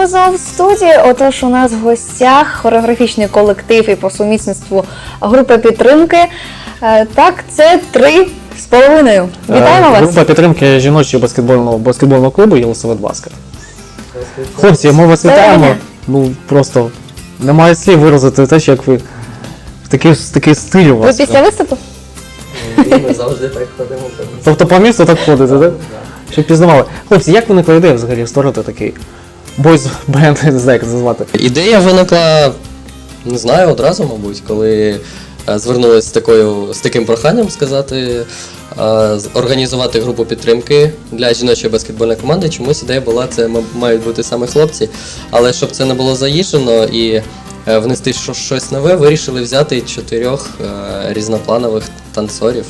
Вітаємо знову в студії. Отож, у нас в гостях хореографічний колектив і по сумісництву група підтримки. Е, Так, це три з половиною. Вітаємо Е, вас. Група підтримки жіночого баскетбольного баскетбольного клубу Єлисавет Баскет. Хлопці, ми вас вітаємо. Ну просто немає слів виразити те, що як ви такий, такий стиль у Ви вас. після виступу? Ми завжди так ходимо. Тобто по місту так ходите, так? Щоб пізнавали. Хлопці, як виникла ідея взагалі створити такий бойз бенд, не знаю, як це назвати. Ідея виникла, не знаю, одразу, мабуть, коли е, звернулись з такою з таким проханням сказати, е, з- організувати групу підтримки для жіночої баскетбольної команди. Чомусь ідея була, це мають бути саме хлопці. Але щоб це не було заїжджено і е, внести що- щось нове, вирішили взяти чотирьох е, різнопланових танцорів,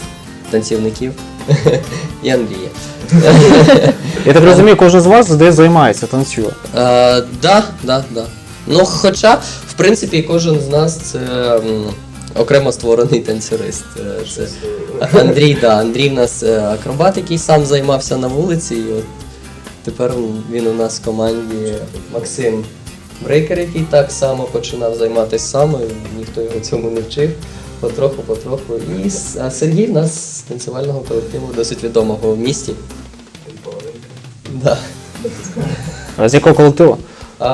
танцівників і Андрія. Я так розумію, кожен з вас десь займається, танцює. Е, да, да, да. Ну, хоча, в принципі, кожен з нас це м, окремо створений танцюрист. Е, Це Андрій, да, Андрій в нас е, акробат, який сам займався на вулиці, і от тепер він у нас в команді Максим Брейкер, який так само починав займатися сам, ніхто його цьому не вчив. Потроху, потроху. І с- а Сергій в нас з танцювального колективу досить відомого в місті. Да. А З якого колективу? А,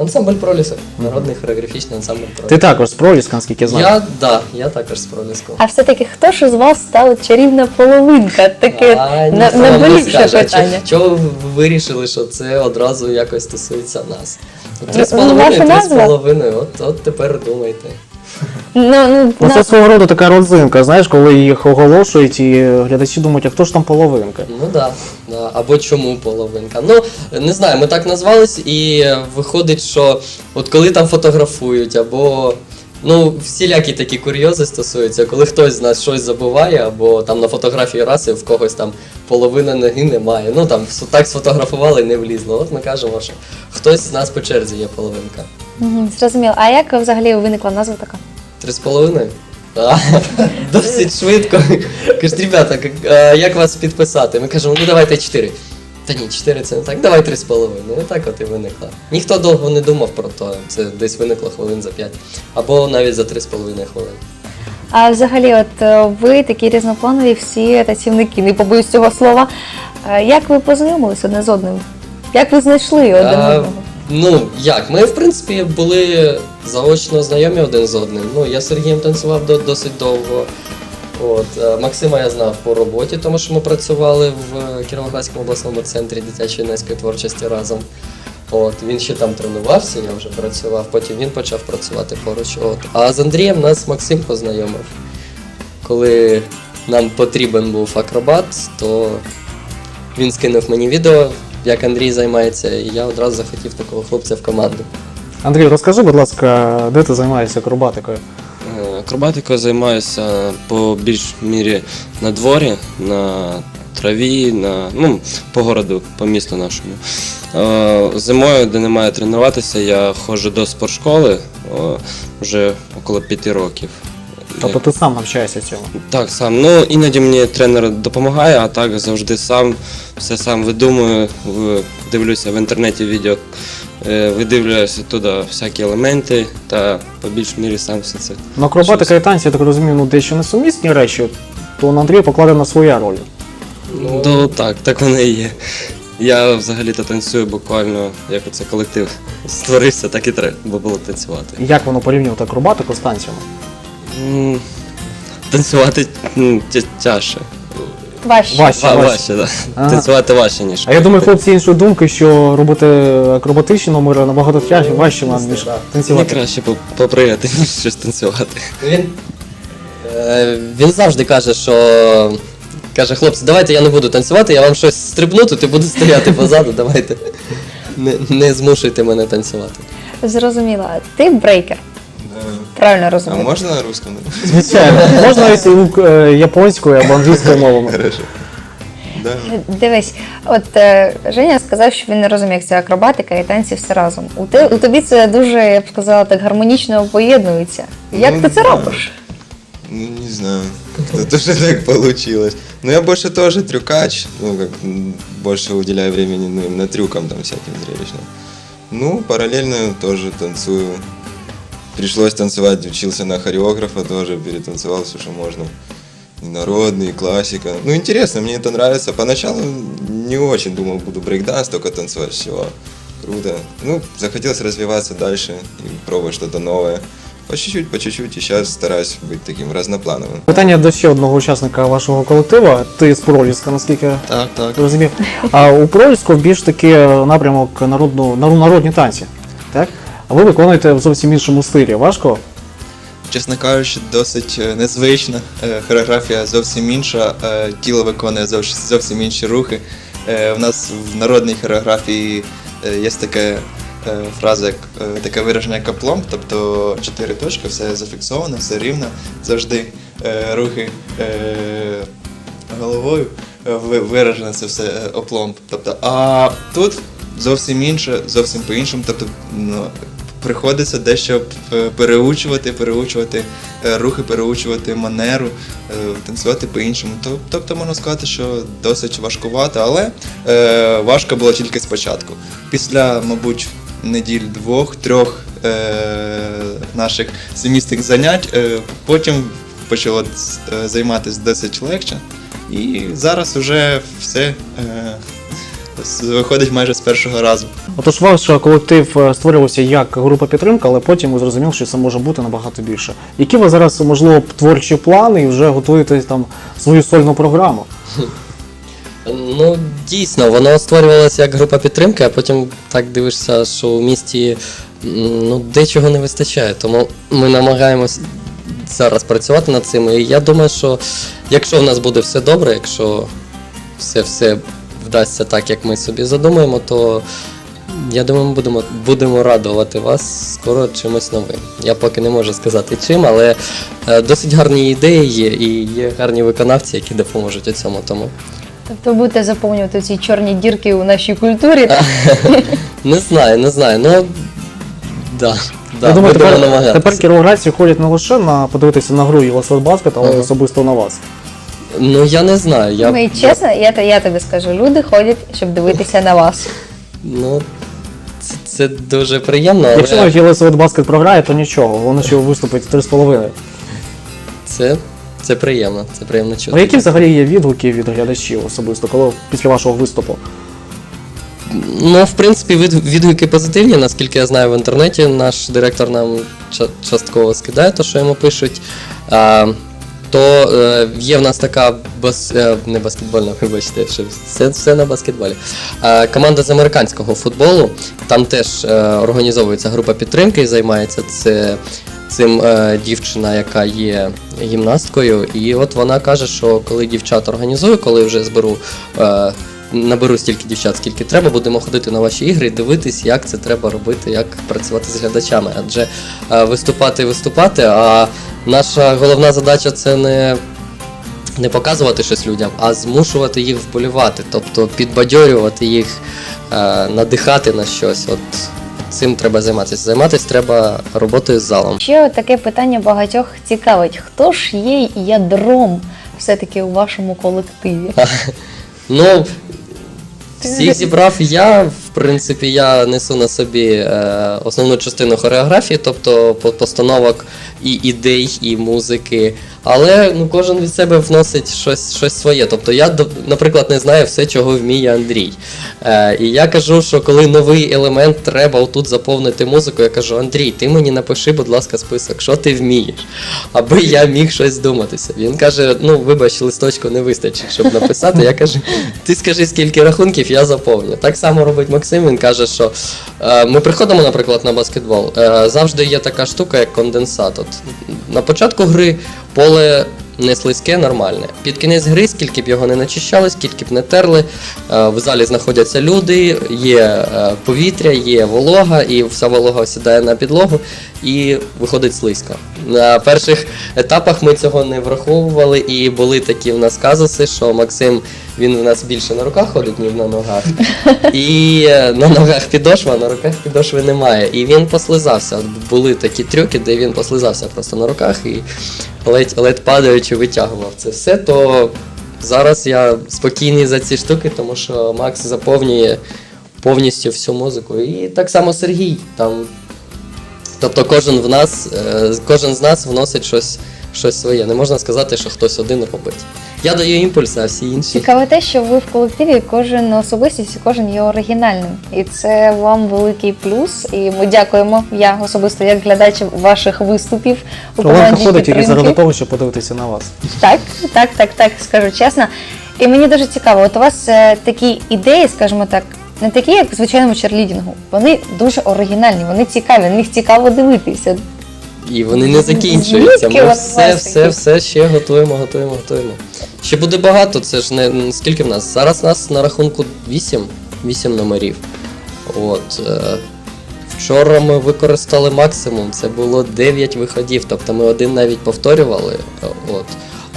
ансамбль пролісок, народний хореографічний ансамбль Ти також з Проліска, наскільки я знаю. Я, да, я також з проліску. А все-таки хто ж із вас стала чарівна половинка? Таке А, на- ніхто вам не найболюче скаже. Питання. чо- Чого ви вирішили, що це одразу якось стосується нас? Три з Ну, половиною, три з назва? половиною. От, от тепер думайте. Ну, ну, Ну, це свого роду така родзинка, знаєш, коли їх оголошують, і глядачі думають, а хто ж там половинка? Ну да, да. Або чому половинка. Ну, не знаю, ми так назвались, і виходить, що от коли там фотографують, або. Ну, всілякі такі курйози стосуються, коли хтось з нас щось забуває, або там на фотографії раз і в когось там половина ноги немає. Ну там с- так сфотографували, не влізло. От ми кажемо, що хтось з нас по черзі є половинка. Мгм, зрозуміло. А як взагалі виникла назва така? Три з половиною? А, Досить швидко. Кажуть, ребята, як- а, як вас підписати? Ми кажемо, ну давайте чотири. Та ні, чотири це не так, давай три з половиною. І так от і виникла. Ніхто довго не думав про то, це десь виникло хвилин за п'ять. Або навіть за три з половиною хвилин. А взагалі, от е, ви такі різнопланові всі танцівники, не побоюсь цього слова. Е, Як ви познайомились одне з одним? Як ви знайшли один А, одного? Ну, як? Ми, в принципі, були заочно знайомі один з одним. Ну, я з Сергієм танцював до- досить довго. От, е, Максима я знав по роботі, тому що ми працювали в Кіровоградському обласному центрі дитячої юнацької творчості разом. От, він ще там тренувався, я вже працював, потім він почав працювати поруч. От. А з Андрієм нас Максим познайомив. Коли нам потрібен був акробат, то він скинув мені відео, як Андрій займається, і я одразу захотів такого хлопця в команду. Андрій, розкажи, будь ласка, де ти займаєшся акробатикою? Е, Акробатикою займаюся по більш мірі на дворі, на траві, на, ну, по городу, по місту нашому. Е, Зимою, де немає тренуватися, я ходжу до спортшколи вже около п'яти років. Тобто ти сам навчаєшся цьому. Так, сам. Ну, іноді мені тренер допомагає, а так завжди сам, все сам видумую, дивлюся в інтернеті відео, е, видивлююся туди всякі елементи та по більш мірі сам все це. Ну, акробатика і танці, я так розумію, ну дещо несумісні речі, то на Андрія покладена своя роль. Ну так, так воно і є. Я взагалі-то танцюю буквально, як оце колектив створився, так і треба було танцювати. Як воно порівнювати акробатику з танцями? М, Танцювати м, тя- тяжче. Важче. Важче, Ва- важче. Важче. Ага. Танцювати важче, ніж. А я думаю, хлопці іншої думки, що робити акробатичні номери набагато тяжче, важче, ніж Мені танцювати. краще по- поприяти, ніж щось танцювати. Він, е, він завжди каже, що. Каже, хлопці, давайте я не буду танцювати, я вам щось стрибну, тут і буду стояти позаду, давайте. Не, не змушуйте мене танцювати. Зрозуміло. Ти брейкер. Правильно А розумію. можно на русском? Звичайно, можна навіть і е, японською або англійською мовами. Хорошо. Да. Дивись, от е, Женя сказав, що він не розуміє, як це акробатика і танці все разом. У, те, у тобі це дуже, я б сказала, так гармонічно поєднується. Як Ну, ти це да. робиш? Ну, не знаю. Как-то тоже так получилось. Но я больше тоже трюкач. Ну, как м, больше уделяю времени ну, именно трюкам там всяким зрелищным. Ну, параллельно тоже танцую. Пришлось танцевать, учился на хореографа, тоже перетанцевал все, что можно. И народный, и классика. Ну, интересно, мне это нравится. Поначалу не очень думал, буду брейкданс только танцевать, все. Круто. Ну, захотелось развиваться дальше и пробовать что-то новое. По чуть-чуть, по чуть-чуть, и сейчас стараюсь быть таким разноплановым. Питання до ще одного учасника вашого колектива. Ти з Проліска, наскільки Так, так. розумів. А у Проліску більш таки напрямок народну, нар- народні танці. Так? А ви виконуєте в зовсім іншому стилі. Важко? Чесно кажучи, досить е, незвична. Е, Хореографія зовсім інша, е, тіло виконує зовсім інші рухи. У нас в народній хореографії є таке е, фраза, як таке вираження як апломб, тобто чотири точки, все зафіксовано, все рівно, завжди рухи головою виражено це все опломб. Тобто, а тут зовсім інше, зовсім по-іншому. Тобто, ну, приходиться дещо переучувати, переучувати е, рухи, переучувати манеру, е, танцювати по-іншому. То- Тобто можна сказати, що досить важкувато, але е, важко було тільки спочатку. Після, мабуть, неділь двох-трьох е, наших сімістих занять, е, потім почало е, займатися досить легше. І зараз вже все е, виходить майже з першого разу. Отож, ваш колектив е, створювався як група підтримка, але потім ви зрозуміли, що це може бути набагато більше. Які у вас зараз, можливо, творчі плани і вже готуєте там свою сольну програму? Ну, дійсно, воно створювалося як група підтримки, а потім так дивишся, що у місті ну, дечого не вистачає. Тому ми намагаємось зараз працювати над цим. І я думаю, що якщо в нас буде все добре, якщо все, все вдасться так, як ми собі задумаємо, то я думаю, ми будемо, будемо радувати вас скоро чимось новим. Я поки не можу сказати чим, але е, досить гарні ідеї є, і є гарні виконавці, які допоможуть у цьому. Тому Тобто будете заповнювати ці чорні дірки у нашій культурі. Не знаю, не знаю. Ну да, да, Я думаю, тепер, тепер кіровоградці ходять не лише на подивитися на гру Єлисавет Баскет, але Ага. особисто на вас. Ну я не знаю. Я, Ми чесно, я, те- я тобі скажу, люди ходять, щоб дивитися на вас. Ну, це, це дуже приємно, Якщо але навіть Єлисавет Баскет програє, то нічого, воно ще виступить 3,5. це, це приємно. Це приємно А чути. які взагалі є відгуки від глядачів особисто, коли після вашого виступу? Ну, в принципі, від, відгуки позитивні, наскільки я знаю в інтернеті. Наш директор нам ча- частково скидає те, що йому пишуть. А, то е, є в нас така бас, е, не баскетбольна, вибачте, що все, все на баскетболі. Е, команда з американського футболу. Там теж е, організовується група підтримки і займається це. Цим е, дівчина, яка є гімнасткою, і от вона каже, що коли дівчат організую, коли вже зберу е, наберу стільки дівчат, скільки треба, будемо ходити на ваші ігри і дивитись, як це треба робити, як працювати з глядачами. Адже е, виступати виступати, а наша головна задача це не. Не показувати щось людям, а змушувати їх вболівати, тобто підбадьорювати їх, е, надихати на щось. От цим треба займатися. Займатися треба роботою з залом. Ще таке питання багатьох цікавить: хто ж є ядром все-таки у вашому колективі? Ну, всіх зібрав я. В принципі, я несу на собі е, основну частину хореографії, тобто по- постановок і ідей, і музики. Але ну, кожен від себе вносить щось, щось своє. Тобто я, наприклад, не знаю все, чого вміє Андрій. Е, і я кажу, що коли новий елемент треба отут заповнити музику, я кажу, Андрій, ти мені напиши, будь ласка, список, що ти вмієш, аби я міг щось здуматися. Він каже: ну, вибач, листочку не вистачить, щоб написати. Я кажу, ти скажи, скільки рахунків, я заповню. Так само робить Максим. Він каже, що е, ми приходимо, наприклад, на баскетбол. Е, завжди є така штука, як конденсат. От, на початку гри поле не слизьке, нормальне. Під кінець гри, скільки б його не начищали, скільки б не терли, е, в залі знаходяться люди, є е, повітря, є волога, і вся волога осідає на підлогу і виходить слизько. На перших етапах ми цього не враховували, і були такі в нас казуси, що Максим він у нас більше на руках ходить, ніж на ногах. І е, на ногах підошва, а на руках підошви немає. І він послизався. Були такі трюки, де він послизався просто на руках і ледь, ледь падаючи витягував це все. То зараз я спокійний за ці штуки, тому що Макс заповнює повністю всю музику. І так само Сергій. Там, тобто кожен в нас, е, кожен з нас вносить щось, щось своє. Не можна сказати, що хтось один робить. Я даю імпульси, а всі інші. Цікаве те, що ви в колективі кожен особистість, кожен є оригінальним. І це вам великий плюс. І ми дякуємо. Я особисто як глядач ваших виступів у Оленка ходить тільки заради того, щоб подивитися на вас. Так, так, так, так, скажу чесно. І мені дуже цікаво, от у вас е, такі ідеї, скажімо так, не такі, як в звичайному черлідінгу. Вони дуже оригінальні, вони цікаві, на них цікаво дивитися. І вони не закінчуються. Ми все, все, все ще готуємо, готуємо, готуємо. Ще буде багато, це ж не скільки в нас? Зараз нас на рахунку 8, 8 номерів. От. Е, вчора ми використали максимум, це було 9 виходів, тобто ми один навіть повторювали. е, От.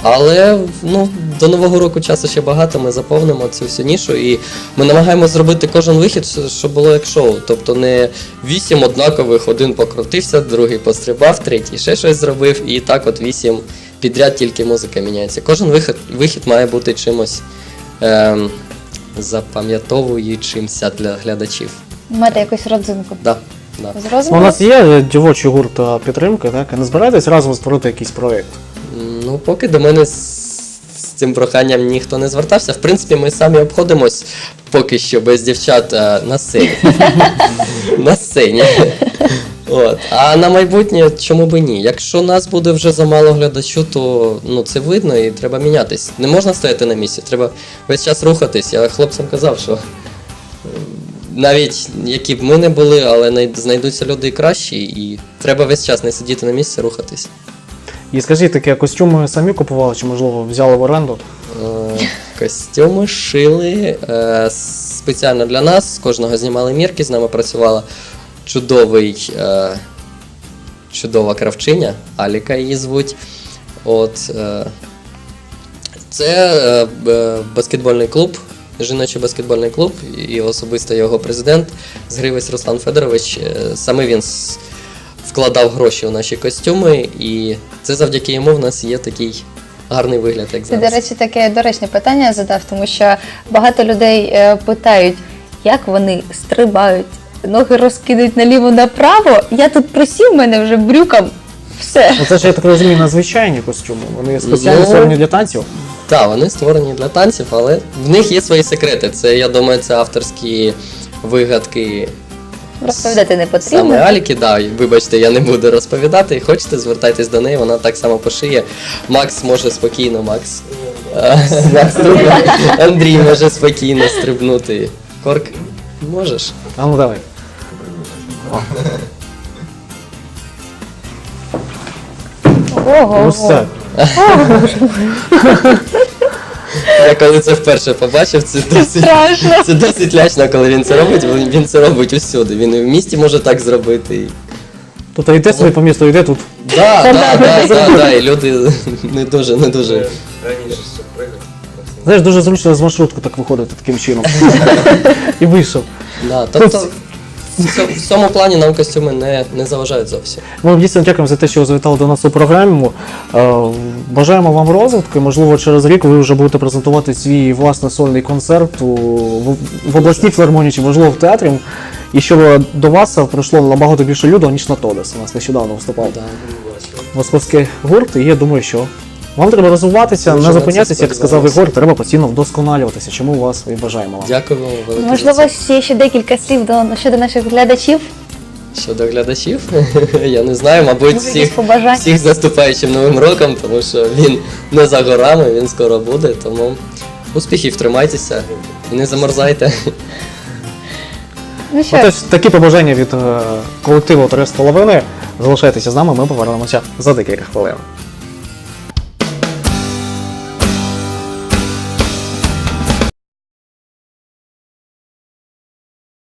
Але ну, до Нового року часу ще багато, ми заповнимо цю всю нішу і ми намагаємося зробити кожен вихід, щоб було як шоу. Тобто не вісім однакових, один покрутився, другий пострибав, третій ще щось зробив, і так от вісім підряд тільки музика міняється. Кожен вихід, вихід має бути чимось ем, запам'ятовуючимся для глядачів. Маєте якусь родзинку. Да, да. З Ну, у нас є дівочий гурт підтримки, так? І не збираєтесь разом створити якийсь проєкт? Ну, поки до мене з, з цим проханням ніхто не звертався. В принципі, ми самі обходимось поки що без дівчат е, на сцені. на сцені. От. А на майбутнє чому би ні? Якщо нас буде вже замало глядачу, то ну, це видно і треба мінятись. Не можна стояти на місці, треба весь час рухатись. Я хлопцям казав, що навіть які б ми не були, але знайдуться люди і кращі, і треба весь час не сидіти на місці, рухатись. І скажіть таке, костюми самі купували чи, можливо, взяли в оренду? Е, Костюми шили е, спеціально для нас. З кожного знімали мірки, з нами працювала чудовий, е, чудова кравчиня, Аліка її звуть. От, це баскетбольний клуб, жіночий баскетбольний клуб, і особисто його президент Згривець Руслан Федорович. Е, Саме він вкладав гроші у наші костюми, і це завдяки йому в нас є такий гарний вигляд, як Це, до речі, таке доречне питання я задав, тому що багато людей е, питають, як вони стрибають, ноги розкидають наліво-направо. Я тут присів, в мене вже брюком. Все. Ну, це ж, я так розумію, надзвичайні костюми. Вони спеціально Ну, створені для танців. Так, вони створені для танців, але в них є свої секрети. Це, я думаю, це авторські вигадки Розповідати не потрібно. саме. Аліки. Да, вибачте, я не буду розповідати. Хочете, звертайтесь до неї, вона так само пошиє. Макс може спокійно, Макс. е, Макс Андрій може спокійно стрибнути. Корк, можеш? А ну давай. Ого, Ну все. Я коли це вперше побачив, це досить, страшно. це досить лячно, коли він це робить. Він, він це робить усюди. Він і в місті може так зробити. І... Тобто йде собі по місту, йде тут. Да, да, да, да, да, і люди не дуже, не дуже. Знаєш, дуже зручно з маршрутку так виходити таким чином. І вийшов. Да, тобто в цьому- в цьому плані нам костюми не, не заважають зовсім. Ми вам дійсно дякуємо за те, що ви завітали до нас у програму. Е, Бажаємо вам розвитку. і, Можливо, через рік ви вже будете презентувати свій власний сольний концерт у, в, в обласній філармонії чи можливо в театрі. І щоб до вас прийшло набагато більше людей, ніж на Тодес. У нас нещодавно виступав Да. московський гурт. І я думаю, що вам треба розвиватися, Дуже не зупинятися, як сказав. Ігор, треба постійно вдосконалюватися. Чому вас і бажаємо вам. Дякую вам велике. Можливо, ще, ще декілька слів до, щодо наших глядачів. Щодо глядачів, я не знаю, мабуть, всіх, всіх з наступаючим новим роком, тому що він не за горами, він скоро буде. Тому успіхів, тримайтеся і не замерзайте. Ну що, Отож, такі побажання від е, колективу «Три з половиною». Залишайтеся з нами, ми повернемося за декілька хвилин.